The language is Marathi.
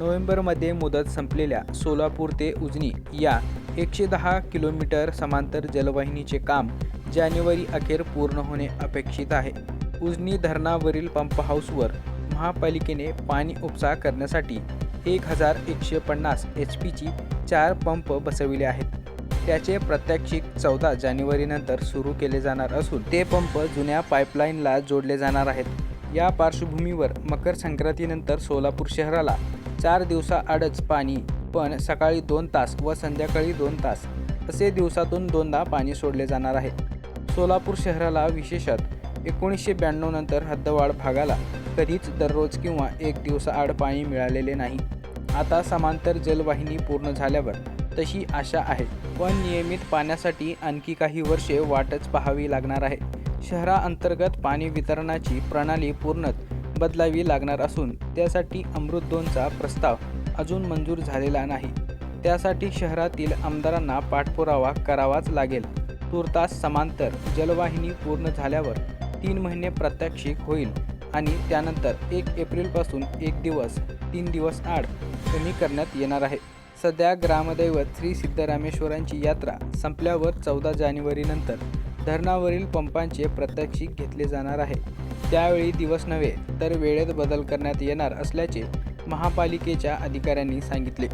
नोव्हेंबरमध्ये मुदत संपलेल्या सोलापूर ते उजनी या एकशे दहा किलोमीटर समांतर जलवाहिनीचे काम जानेवारी अखेर पूर्ण होणे अपेक्षित आहे. उजनी धरणावरील पंप हाऊसवर महापालिकेने पाणी उपसा करण्यासाठी एक हजार एकशे पन्नास एच पीची चार पंप बसविले आहेत. त्याचे प्रात्यक्षिक चौदा जानेवारीनंतर सुरू केले जाणार असून ते पंप जुन्या पाईपलाईनला जोडले जाणार आहेत. या पार्श्वभूमीवर मकर संक्रांतीनंतर सोलापूर शहराला चार दिवसाआडच पाणी पण सकाळी दोन तास व संध्याकाळी दोन तास असे दिवसातून दोनदा पाणी सोडले जाणार आहे. सोलापूर शहराला विशेषत एकोणीसशे ब्याण्णव नंतर हद्दवाढ भागाला कधीच दररोज किंवा एक दिवसाआड पाणी मिळालेले नाही. आता समांतर जलवाहिनी पूर्ण झाल्यावर तशी आशा आहे पण नियमित पाण्यासाठी आणखी काही वर्षे वाटच पाहावी लागणार आहे. शहराअंतर्गत पाणी वितरणाची प्रणाली पूर्णत बदलावी लागणार असून त्यासाठी अमृत दोनचा प्रस्ताव अजून मंजूर झालेला नाही. त्यासाठी शहरातील आमदारांना पाठपुरावा करावाच लागेल. तुर्तास समांतर जलवाहिनी पूर्ण झाल्यावर तीन महिने प्रात्यक्षिक होईल आणि त्यानंतर एक एप्रिलपासून एक दिवस तीन दिवस आड कमी करण्यात येणार आहे. सध्या ग्रामदैवत श्री सिद्धरामेश्वरांची यात्रा संपल्यावर चौदा जानेवारीनंतर धरणावरील पंपांचे प्रात्यक्षिक घेतले जाणार आहे. त्यावेळी दिवस नव्हे तर वेळेत बदल करण्यात येणार असल्याचे महापालिकेच्या अधिकाऱ्यांनी सांगितले.